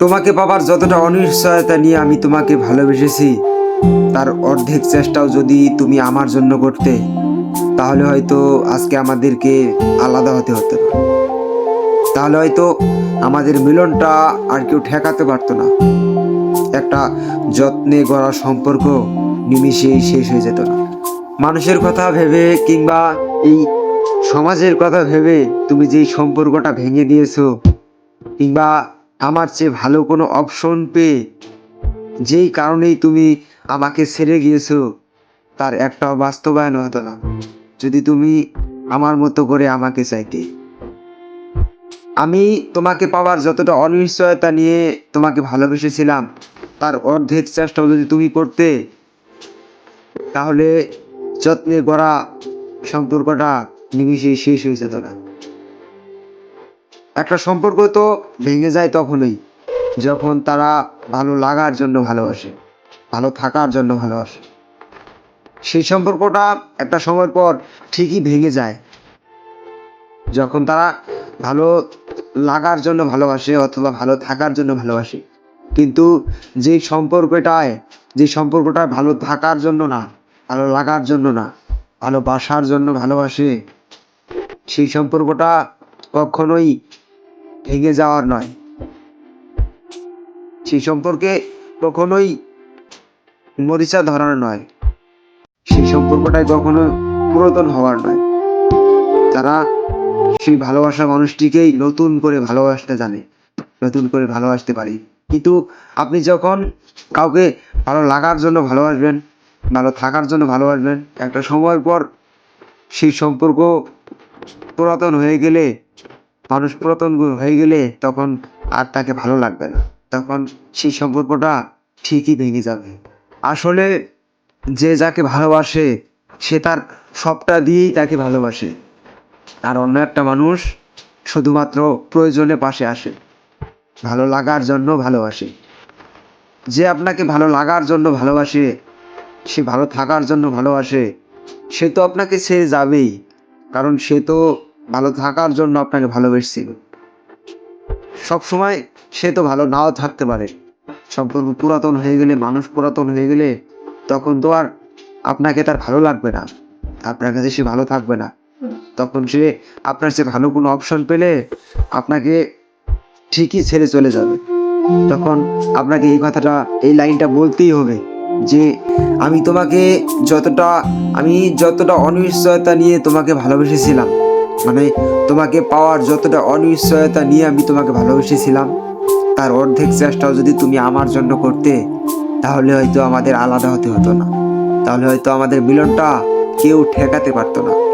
তোমাকে পাবার যতটা অনিশ্চয়তা নিয়ে আমি তোমাকে ভালোবেসেছি, তার অর্ধেক চেষ্টাও যদি তুমি আমার জন্য করতে, তাহলে হয়তো আজকে আমাদেরকে আলাদা হতে হতো না। তাহলে হয়তো আমাদের মিলনটা আর কেউ ঠেকাতে পারতো না। একটা যত্নে গড়া সম্পর্ক নিমিষেই শেষ হয়ে যেত না। মানুষের কথা ভেবে কিংবা এই সমাজের কথা ভেবে তুমি যেই সম্পর্কটা ভেঙে দিয়েছ, কিংবা আমার চেয়ে ভালো কোনো অপশন পেয়ে যেই কারণেই তুমি আমাকে ছেড়ে গিয়েছো, তার একটাও বাস্তবায়ন হতো না। যদি তুমি আমার মতো করে আমাকে চাইতে। আমি তোমাকে পাওয়ার যতটা অনিশ্চয়তা নিয়ে তোমাকে ভালোবেসেছিলাম, তার অর্ধেক চেষ্টাও যদি তুমি করতে, তাহলে যত্নে করা সম্পর্কটা নিমিশেই শেষ হয়ে যেত না। একটা সম্পর্ক তো ভেঙে যায় তখনই, যখন তারা ভালো লাগার জন্য ভালোবাসে, ভালো থাকার জন্য ভালোবাসে। সেই সম্পর্কটা একটা সময় পর ঠিকই ভেঙে যায়। যখন তারা ভালো লাগার জন্য ভালোবাসে অথবা ভালো থাকার জন্য ভালোবাসে, কিন্তু যে সম্পর্কটায় যে সম্পর্কটা ভালো থাকার জন্য না, ভালো লাগার জন্য না, ভালোবাসার জন্য ভালোবাসে, সেই সম্পর্কটা কখনোই ভেঙে যাওয়ার নয়। সেই সম্পর্কে কখনোই মরিচা ধরার নয়। সেই সম্পর্কটাই কখনো পুরাতন হওয়ার নয়। তারা সেই ভালোবাসা মানুষটিকেই নতুন করে ভালোবাসতে জানে, নতুন করে ভালোবাসতে পারি। কিন্তু আপনি যখন কাউকে ভালো লাগার জন্য ভালোবাসবেন, ভালো থাকার জন্য ভালোবাসবেন, একটা সময় পর সেই সম্পর্ক পুরাতন হয়ে গেলে মানুষ পুরাতন হয়ে গেলে তখন আর তাকে ভালো লাগবে না। তখন সেই সম্পর্কটা ঠিকই ভেঙে যাবে। আসলে যে যাকে ভালোবাসে, সে তার সবটা দিয়েই তাকে ভালোবাসে। আর অন্য একটা মানুষ শুধুমাত্র প্রয়োজনে পাশে আসে, ভালো লাগার জন্য ভালোবাসে। যে আপনাকে ভালো লাগার জন্য ভালোবাসে, সে ভালো থাকার জন্য ভালোবাসে, সে তো আপনাকে ছেড়ে যাবেই। কারণ সে তো ভালো থাকার জন্য আপনাকে ভালোবেসেছিল সব সময় সে তো ভালো নাও থাকতে পারে। সম্পর্ক পুরাতন হয়ে গেলে, মানুষ পুরাতন হয়ে গেলে তখন তো আর আপনাকে তার ভালো লাগবে না। আপনার কাছে সে ভালো থাকবে না। তখন সে আপনার চেয়ে ভালো কোনো অপশন পেলে আপনাকে ঠিকই ছেড়ে চলে যাবে। তখন আপনাকে এই কথাটা, এই লাইনটা বলতেই হবে যে, আমি তোমাকে যতটা, আমি যতটা অনিশ্চয়তা নিয়ে তোমাকে ভালোবেসেছিলাম মানে তোমাকে পাওয়ার যতটা অনিশ্চয়তা নিয়ে আমি তোমাকে ভালোবেসেছিলাম, তার অর্ধেক চেষ্টাও যদি তুমি আমার জন্য করতে, তাহলে হয়তো আমাদের আলাদা হতে হতো না। তাহলে হয়তো আমাদের মিলনটা কেউ ঠেকাতে পারতো না।